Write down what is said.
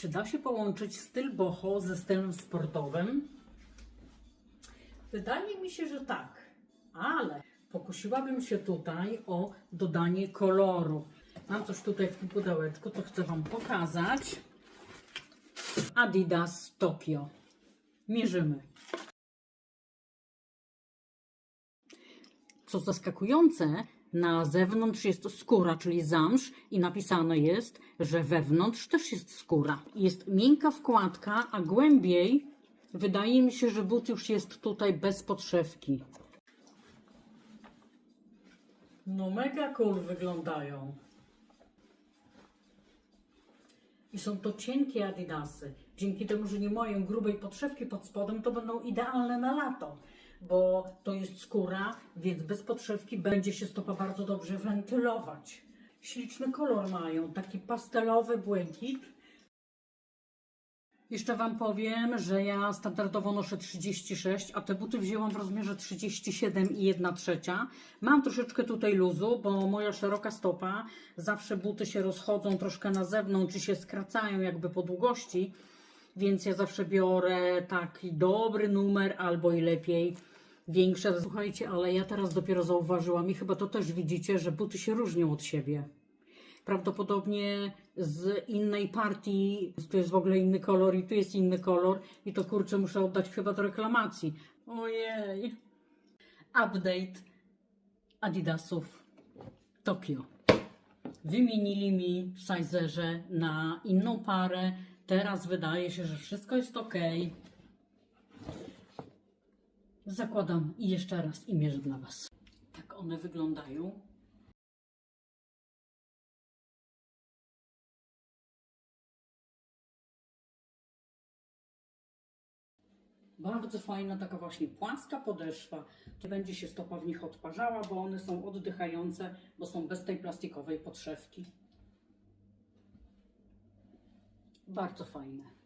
Czy da się połączyć styl boho ze stylem sportowym? Wydaje mi się, że tak, ale pokusiłabym się tutaj o dodanie koloru. Mam coś tutaj w tym pudełeczku, co chcę Wam pokazać. Adidas Tokio. Mierzymy. Co zaskakujące, na zewnątrz jest skóra, czyli zamsz i napisane jest, że wewnątrz też jest skóra. Jest miękka wkładka, a głębiej wydaje mi się, że but już jest tutaj bez podszewki. No mega cool wyglądają. I są to cienkie adidasy. Dzięki temu, że nie mają grubej podszewki pod spodem, to będą idealne na lato. Bo to jest skóra, więc bez podszewki będzie się stopa bardzo dobrze wentylować. Śliczny kolor mają, taki pastelowy błękit. Jeszcze Wam powiem, że ja standardowo noszę 36, a te buty wzięłam w rozmiarze 37 i 1 trzecia. Mam troszeczkę tutaj luzu, bo moja szeroka stopa, zawsze buty się rozchodzą troszkę na zewnątrz i się skracają jakby po długości, więc ja zawsze biorę taki dobry numer albo i lepiej większe. Słuchajcie, ale ja teraz dopiero zauważyłam i chyba to też widzicie, że buty się różnią od siebie prawdopodobnie z innej partii, tu jest w ogóle inny kolor i tu jest inny kolor i to kurczę muszę oddać chyba do reklamacji. Ojej. Update Adidasów Tokio. Wymienili mi w Sizerze na inną parę. Teraz wydaje się, że wszystko jest ok. Zakładam i jeszcze raz i mierzę dla Was. Tak one wyglądają. Bardzo fajna, taka właśnie płaska podeszwa. Będzie się stopa w nich odparzała, bo one są oddychające, bo są bez tej plastikowej podszewki. Bardzo fajne.